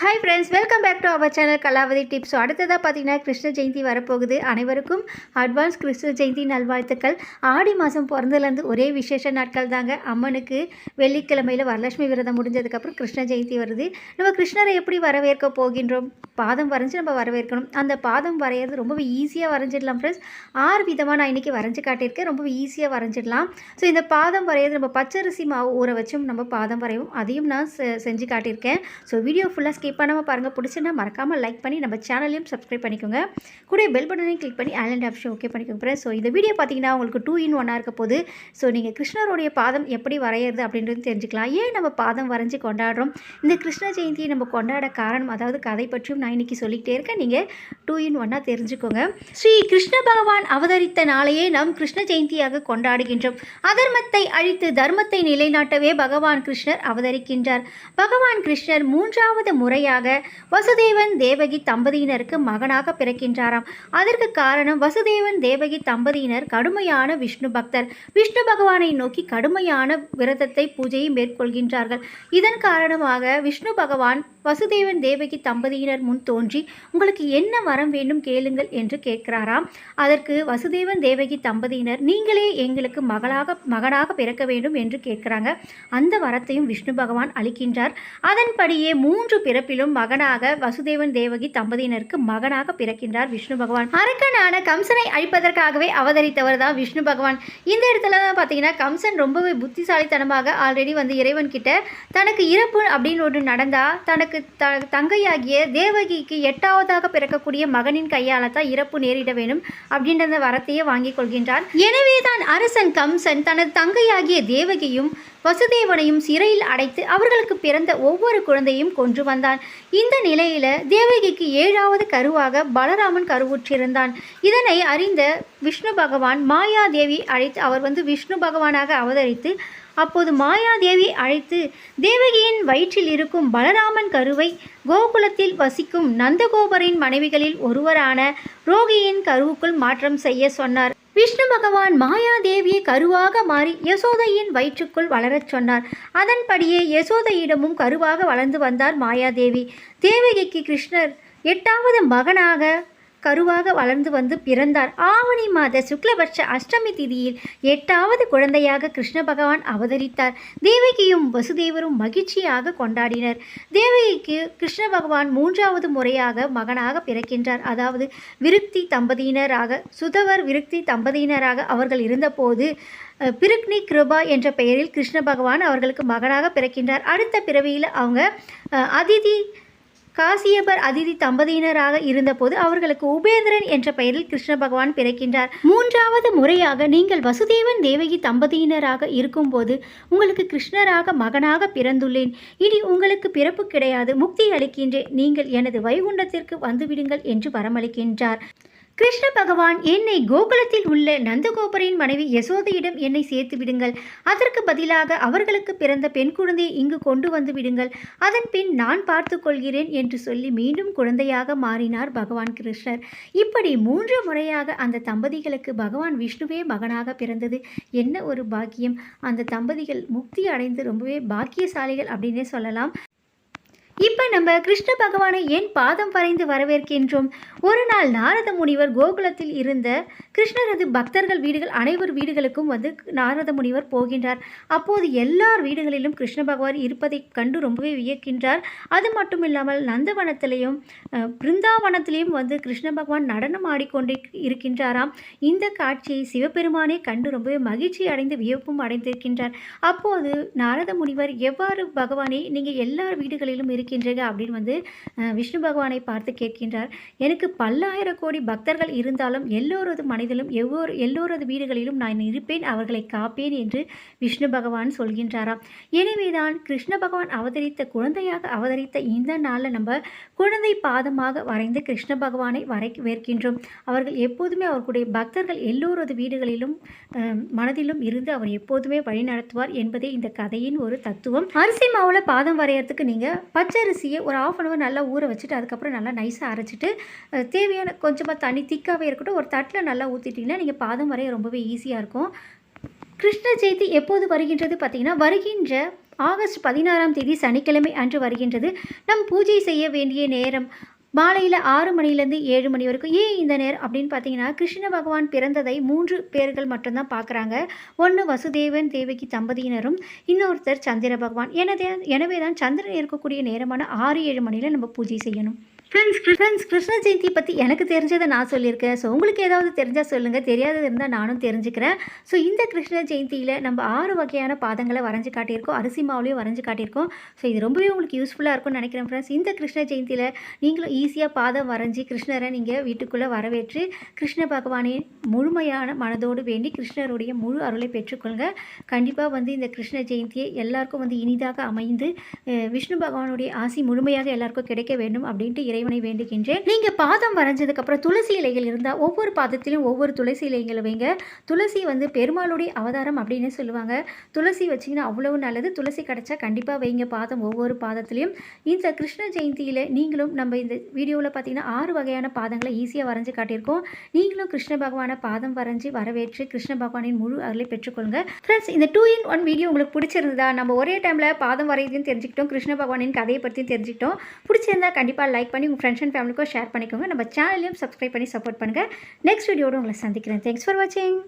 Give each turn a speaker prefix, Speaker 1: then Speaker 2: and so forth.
Speaker 1: Hi friends welcome back to our channel Kalavathi tips so அடுத்ததாக பார்த்தீங்கன்னா கிருஷ்ண ஜெயந்தி வரப்போகுது. அனைவருக்கும் அட்வான்ஸ் கிருஷ்ண ஜெயந்தி நல்வாழ்த்துக்கள். ஆடி மாதம் பிறந்ததுலேருந்து ஒரே விசேஷ நாட்கள் தாங்க. அம்மனுக்கு வெள்ளிக்கிழமையில் வரலட்சுமி விரதம் முடிஞ்சதுக்கப்புறம் கிருஷ்ண ஜெயந்தி வருது. நம்ம கிருஷ்ணரை எப்படி வரவேற்க போகின்றோம்? பாதம் வரைஞ்சி நம்ம வரவேற்கணும். அந்த பாதம் வரைகிறது ரொம்பவே ஈஸியாக வரைஞ்சிடலாம் ஃப்ரெண்ட்ஸ் ஆறு விதமாக நான் இன்றைக்கி வரைஞ்சி காட்டியிருக்கேன். ரொம்ப ஈஸியாக வரைஞ்சிடலாம். ஸோ இந்த பாதம் வரைகிறது நம்ம பச்சரிசி மாவு ஊற வச்சும் நம்ம பாதம் வரையும் அதையும் நான் செஞ்சு காட்டியிருக்கேன். ஸோ வீடியோ ஃபுல்லாக ஸ்கிப் பண்ணாமல் பாருங்கள் பிடிச்சிருந்தா மறக்காமல் லைக் பண்ணி நம்ம சேனலையும் சப்ஸ்கிரைப் பண்ணிக்கோங்க. கூட பெல் பட்டனையும் கிளிக் பண்ணி ஆன்லைன் ஆப்ஷன் ஓகே பண்ணிக்கோங்க ஸோ இந்த வீடியோ பார்த்தீங்கன்னா உங்களுக்கு டூ இன் ஒன்னாக இருக்க போது ஸோ நீங்கள் கிருஷ்ணருடைய பாதம் எப்படி வரையிறது அப்படின்றது தெரிஞ்சுக்கலாம். ஏன் நம்ம பாதம் வரைஞ்சி கொண்டாடுறோம்? இந்த கிருஷ்ண ஜெயந்தியை நம்ம கொண்டாட காரணம் அதாவது கதை பற்றியும் நான் இன்றைக்கி சொல்லிக்கிட்டே இருக்கேன். நீங்கள் டூ இன் ஒன்னாக தெரிஞ்சுக்கோங்க. ஸ்ரீ கிருஷ்ண பகவான் அவதரித்த நாளையே நாம் கிருஷ்ண ஜெயந்தியாக கொண்டாடுகின்றோம். அதர்மத்தை அழித்து தர்மத்தை நிலைநாட்டவே பகவான் கிருஷ்ணர் அவதரிக்கின்றார். பகவான் கிருஷ்ணர் மூன்றாவது முறை முறையாக வசுதேவன் தேவகி தம்பதியினருக்கு மகனாக பிறக்கின்றாராம். அதற்கு காரணம் வசுதேவன் தேவகி தம்பதியினர் கடுமையான விஷ்ணு பக்தர். விஷ்ணு பகவானை நோக்கி கடுமையான விரதத்தை பூஜையை மேற்கொள்கின்றார்கள். இதன் காரணமாக விஷ்ணு பகவான் வசுதேவன் தேவகி தம்பதியினர் முன் தோன்றி உங்களுக்கு என்ன வரம் வேண்டும் கேளுங்கள் என்று கேட்கிறாராம். அதற்கு வசுதேவன் தேவகி தம்பதியினர் நீங்களே எங்களுக்கு மகளாக மகனாக பிறக்க வேண்டும் என்று கேட்கிறாங்க. அந்த வரத்தையும் விஷ்ணு பகவான் அளிக்கின்றார். அதன்படியே மூன்று பிறப்பு பிறப்பிலும் மகனாக வசுதேவன் தேவகி தம்பதியினருக்கு மகனாக பிறக்கின்றார் விஷ்ணு பகவான். அரக்கனான கம்சனை அழிப்பதற்காகவே அவதரித்தவர் தான் விஷ்ணு பகவான். இந்த இடத்துல தான் பார்த்தீங்கன்னா கம்சன் ரொம்பவே புத்திசாலித்தனமாக ஆல்ரெடி வந்து இறைவன் கிட்ட தனக்கு இறப்பு அப்படின்னு ஒன்று நடந்தால் தனக்கு த தங்கையாகிய தேவகிக்கு எட்டாவதாக பிறக்கக்கூடிய மகனின் கையால தான் இறப்பு நேரிட வேண்டும் அப்படின்ற அந்த வரத்தையே வாங்கிக் கொள்கின்றான். எனவே தான் அரசன் கம்சன் தனது தங்கையாகிய தேவகியும் வசுதேவனையும் சிறையில் அடைத்து அவர்களுக்கு பிறந்த ஒவ்வொரு குழந்தையும் கொன்று வந்தான். இந்த நிலையில தேவகிக்கு ஏழாவது கருவாக பலராமன் கருவுற்றிருந்தான். இதனை அறிந்த விஷ்ணு பகவான் மாயாதேவி அழைத்து அவர் வந்து விஷ்ணு பகவானாக அவதரித்து அப்போது மாயாதேவி அழைத்து தேவகியின் வயிற்றில் இருக்கும் பலராமன் கருவை கோகுலத்தில் வசிக்கும் நந்தகோபரின் மனைவிகளில் ஒருவரான ரோகியின் கருவுக்குள் மாற்றம் செய்ய சொன்னார். விஷ்ணு பகவான் மாயாதேவியை கருவாக மாறி யசோதையின் வயிற்றுக்குள் வளரச் சொன்னார். அதன்படியே யசோதையிடமும் கருவாக வளர்ந்து வந்தார் மாயாதேவி. தேவகிக்கு கிருஷ்ணர் எட்டாவது மகனாக கருவாக வளர்ந்து வந்து பிறந்தார். ஆவணி மாத சுக்லபட்ச அஷ்டமி திதியில் எட்டாவது குழந்தையாக கிருஷ்ண பகவான் அவதரித்தார். தேவகியும் வசுதேவரும் மகிழ்ச்சியாக கொண்டாடினர். தேவகிக்கு கிருஷ்ண பகவான் மூன்றாவது முறையாக மகனாக பிறக்கின்றார். அதாவது விருக்தி தம்பதியினராக சுதவர் விருக்தி தம்பதியினராக அவர்கள் இருந்தபோது பிருக்னி கிருபா என்ற பெயரில் கிருஷ்ண பகவான் அவர்களுக்கு மகனாக பிறக்கின்றார். அடுத்த பிறவியில் அவங்க அதிதி காசியபர் அதிதி தம்பதியினராக இருந்தபோது அவர்களுக்கு உபேந்திரன் என்ற பெயரில் கிருஷ்ண பகவான் பிறக்கின்றார். மூன்றாவது முறையாக நீங்கள் வசுதேவன் தேவகி தம்பதியினராக இருக்கும்போது உங்களுக்கு கிருஷ்ணராக மகனாக பிறந்துள்ளேன். இனி உங்களுக்கு பிறப்பு கிடையாது. முக்தி அளிக்கின்றேன். நீங்கள் எனது வைகுண்டத்திற்கு வந்துவிடுங்கள் என்று வரமளிக்கின்றார். கிருஷ்ண பகவான் என்னை கோகுலத்தில் உள்ள நந்தகோபரின் மனைவி யசோதையிடம் என்னை சேர்த்து விடுங்கள். அதற்கு பதிலாக அவர்களுக்கு பிறந்த பெண் குழந்தையை இங்கு கொண்டு வந்து விடுங்கள். அதன் பின் நான் பார்த்து கொள்கிறேன் என்று சொல்லி மீண்டும் குழந்தையாக மாறினார் பகவான் கிருஷ்ணர். இப்படி மூன்று முறையாக அந்த தம்பதிகளுக்கு பகவான் விஷ்ணுவே மகனாக பிறந்தது. என்ன ஒரு பாக்கியம். அந்த தம்பதிகள் முக்தி அடைந்து ரொம்பவே பாக்கியசாலிகள் அப்படின்னே சொல்லலாம். இப்போ நம்ம கிருஷ்ண பகவானை ஏன் பாதம் வரைந்து வரவேற்கின்றோம்? ஒரு நாள் நாரத முனிவர் கோகுலத்தில் இருந்த கிருஷ்ணரது பக்தர்கள் வீடுகள் அனைவர் வீடுகளுக்கும் வந்து நாரத முனிவர் போகின்றார். அப்போது எல்லார் வீடுகளிலும் கிருஷ்ண பகவான் இருப்பதை கண்டு ரொம்பவே வியக்கின்றார். அது மட்டும் இல்லாமல் நந்தவனத்திலையும் பிருந்தாவனத்திலையும் வந்து கிருஷ்ண பகவான் நடனம் ஆடிக்கொண்டே இருக்கின்றாராம். இந்த காட்சியை சிவபெருமானே கண்டு ரொம்பவே மகிழ்ச்சி அடைந்து வியப்பும் அடைந்திருக்கின்றார். அப்போது நாரத முனிவர் எவ்வாறு பகவானே நீங்கள் எல்லார் வீடுகளிலும் இருக்கின்றீங்க? அப்படின்னு வந்து விஷ்ணு பகவானை பார்த்து கேட்கின்றார். எனக்கு பல்லாயிரம் கோடி பக்தர்கள் இருந்தாலும் எல்லோரது மனிதலும் எவ்வொரு எல்லோரது வீடுகளிலும் நான் இருப்பேன் அவர்களை காப்பேன் என்று விஷ்ணு பகவான் சொல்கின்றாராம். எனவேதான் கிருஷ்ண பகவான் அவதரித்த குழந்தையாக அவதரித்த இந்த நாளில் நம்ம குழந்தை பாதமாக வரைந்து கிருஷ்ண பகவானை வரை வேர்க்கின்றோம். அவர்கள் எப்போதுமே அவர்களுடைய பக்தர்கள் எல்லோரது வீடுகளிலும் மனதிலும் இருந்து அவர் எப்போதுமே வழி நடத்துவார் என்பதே இந்த கதையின் ஒரு தத்துவம். அரிசி மாவில் பாதம் வரையறதுக்கு நீங்கள் பச்சரிசியை ஒரு ஆஃப் அன் அவர் நல்லா ஊற வச்சுட்டு அதுக்கப்புறம் நல்லா நைஸாக அரைச்சிட்டு தேவையான கொஞ்சமாக தண்ணி திக்காகவே இருக்கட்டும் ஒரு தட்டில் நல்லா ஊற்றிட்டிங்கன்னா நீங்கள் பாதம் வரைய ரொம்பவே ஈஸியாக இருக்கும். கிருஷ்ண ஜெயந்தி எப்போது வருகின்றது பார்த்திங்கன்னா வருகின்ற ஆகஸ்ட் பதினாறாம் தேதி சனிக்கிழமை அன்று வருகின்றது. நம் பூஜை செய்ய வேண்டிய நேரம் மாலையில் ஆறு மணிலேருந்து ஏழு மணி வரைக்கும். ஏன் இந்த நேரம் அப்படின்னு பார்த்தீங்கன்னா கிருஷ்ண பகவான் பிறந்ததை மூன்று பேர்கள் மட்டும்தான் பார்க்குறாங்க. ஒன்று வசுதேவன் தேவகி தம்பதியினரும் இன்னொருத்தர் சந்திர பகவான். எனவே எனவே தான் சந்திரன் இருக்கக்கூடிய நேரமான ஆறு ஏழு மணியில் நம்ம பூஜை செய்யணும். ஃப்ரெண்ட்ஸ் ஃப்ரெண்ட்ஸ் கிருஷ்ண ஜெயந்தி பற்றி எனக்கு தெரிஞ்சதை நான் சொல்லியிருக்கேன். ஸோ உங்களுக்கு ஏதாவது தெரிஞ்சால் சொல்லுங்கள் தெரியாதது இருந்தால் நானும் தெரிஞ்சுக்கிறேன். ஸோ இந்த கிருஷ்ண ஜெயந்தியில் நம்ம ஆறு வகையான பாதங்களை வரைஞ்சு காட்டியிருக்கோம். அரிசி மாவுலையும் வரைஞ்சு காட்டியிருக்கோம். ஸோ இது ரொம்பவே உங்களுக்கு யூஸ்ஃபுல்லாக இருக்கும்னு நினைக்கிறேன் ஃப்ரெண்ட்ஸ் இந்த கிருஷ்ண ஜெயந்தியில் நீங்களும் ஈஸியாக பாதம் வரைஞ்சி கிருஷ்ணரை நீங்கள் வீட்டுக்குள்ளே வரவேற்று கிருஷ்ண பகவானின் முழுமையான மனதோடு வேண்டி கிருஷ்ணருடைய முழு அருளை பெற்றுக்கொள்ங்க கண்டிப்பாக வந்து இந்த கிருஷ்ண ஜெயந்தியை எல்லாருக்கும் வந்து இனிதாக அமைந்து விஷ்ணு பகவானுடைய ஆசி முழுமையாக எல்லாருக்கும் கிடைக்க வேண்டும் அப்படின்ட்டு இறைவனை வேண்டுகின்றேன். நீங்கள் பாதம் வரைஞ்சதுக்கப்புறம் துளசி இலைகள் இருந்தால் ஒவ்வொரு பாதத்திலும் ஒவ்வொரு துளசி இலைகளை வைங்க. துளசி வந்து பெருமாளுடைய அவதாரம் அப்படின்னு சொல்லுவாங்க. துளசி வச்சிங்கன்னா அவ்வளவு நல்லது. துளசி கிடச்சா கண்டிப்பாக வைங்க பாதம் ஒவ்வொரு பாதத்துலேயும். இந்த கிருஷ்ண ஜெயந்தியில் நீங்களும் நம்ம இந்த வீடியோவில் பார்த்தீங்கன்னா ஆறு வகையான பாதங்களை ஈஸியாக வரைஞ்சு காட்டியிருக்கோம். நீங்களும் கிருஷ்ண பகவானை பாதம் வரைஞ்சி வரவேற்று கிருஷ்ண பகவானின் முழு அருளை பெற்றுக்கொள்ளுங்க. ஃப்ரெண்ட்ஸ் இந்த டூ இன் ஒன் வீடியோ உங்களுக்கு பிடிச்சிருந்ததா? நம்ம ஒரே டைமில் பாதம் வரையதையும் தெரிஞ்சுக்கிட்டோம். கிருஷ்ண பகவானின் கதையை பற்றியும் தெரிஞ்சுக்கிட்டோம். பிடிச்சிருந்தா கண்டிப்பாக லைக் பண்ணி பண்ணி உங்கள் ஃப்ரெண்ட்ஸ் அண்ட் ஃபேமிலிக்கும் ஷேர் பண்ணிக்கோங்க. நம்ம சேனலையும் சப்ஸ்கிரைப் பண்ணி சப்போர்ட் பண்ணுங்கள் நெக்ஸ்ட் வீடியோட உங்களை சந்திக்கிறேன். தேங்க்ஸ் ஃபார் வாட்சிங்